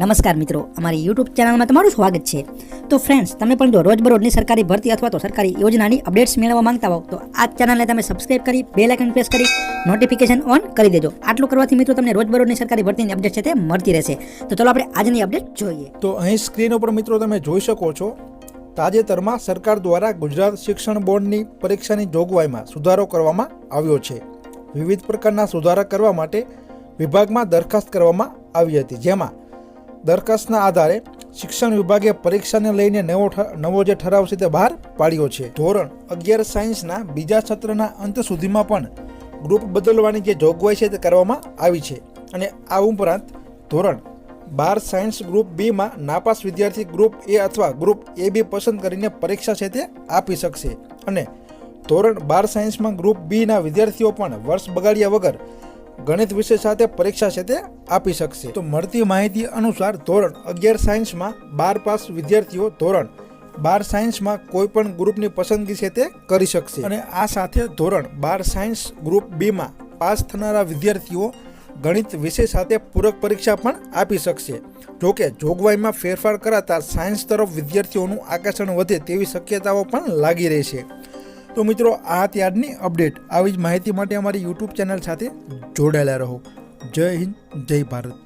નમસ્કાર મિત્રો, અમારી યુટ્યુબ ચેનલમાં તમારું સ્વાગત છે. તો ફ્રેન્ડ્સ તમે પણ જો રોજબરોજની સરકારી ભરતી અથવા તો સરકારી યોજનાની અપડેટ્સ મેળવવા માંગતા હો, તો આ ચેનલને તમે સબસ્ક્રાઇબ કરી બે લાઇકન પ્રેસ કરી નોટિફિકેશન ઓન કરી દેજો. આટલું કરવાથી મિત્રો તમને રોજબરોજની સરકારી ભરતીની અપડેટ છે તે મળતી રહેશે. તો ચલો આપણે આજની અપડેટ જોઈએ. તો અહીં સ્ક્રીન ઉપર મિત્રો તમે જોઈ શકો છો, તાજેતરમાં સરકાર દ્વારા ગુજરાત શિક્ષણ બોર્ડની પરીક્ષાની જોગવાઈમાં સુધારો કરવામાં આવ્યો છે. વિવિધ પ્રકારના સુધારા કરવા માટે વિભાગમાં દરખાસ્ત કરવામાં આવી હતી, જેમાં દરખાસ્તના આધારે શિક્ષણ વિભાગે પરીક્ષાને લઈને નવો નવો જે ઠરાવ છે તે બહાર પાડ્યો છે. ધોરણ અગિયાર સાયન્સના બીજા સત્રના અંત સુધીમાં પણ ગ્રુપ બદલવાની જે જોગવાઈ છે તે કરવામાં આવી છે. અને આ ઉપરાંત ધોરણ બાર સાયન્સ ગ્રુપ બીમાં નાપાસ વિદ્યાર્થી ગ્રુપ એ અથવા ગ્રુપ એ બી પસંદ કરીને પરીક્ષા છે તે આપી શકશે. અને ધોરણ બાર સાયન્સમાં ગ્રુપ બીના વિદ્યાર્થીઓ પણ વર્ષ બગાડ્યા વગર ગણિત વિષય સાથે પરીક્ષા છે આપી શકશે. તો મળતી માહિતી અનુસાર ધોરણ અગિયાર સાયન્સમાં બાર પાસ વિદ્યાર્થીઓ ધોરણ બાર સાયન્સમાં કોઈ પણ ગ્રુપની પસંદગી છે તે કરી શકશે. અને આ સાથે ધોરણ બાર સાયન્સ ગ્રુપ બીમાં પાસ થનારા વિદ્યાર્થીઓ ગણિત વિષય સાથે પૂરક પરીક્ષા પણ આપી શકશે. જોકે જોગવાઈમાં ફેરફાર કરાતા સાયન્સ તરફ વિદ્યાર્થીઓનું આકર્ષણ વધે તેવી શક્યતાઓ પણ લાગી રહી છે. તો મિત્રો, આ ત્યારની અપડેટ. આવી જ માહિતી માટે અમારી યુટ્યુબ ચેનલ સાથે જોડાયેલા રહો. જય હિન્દ, જય ભારત.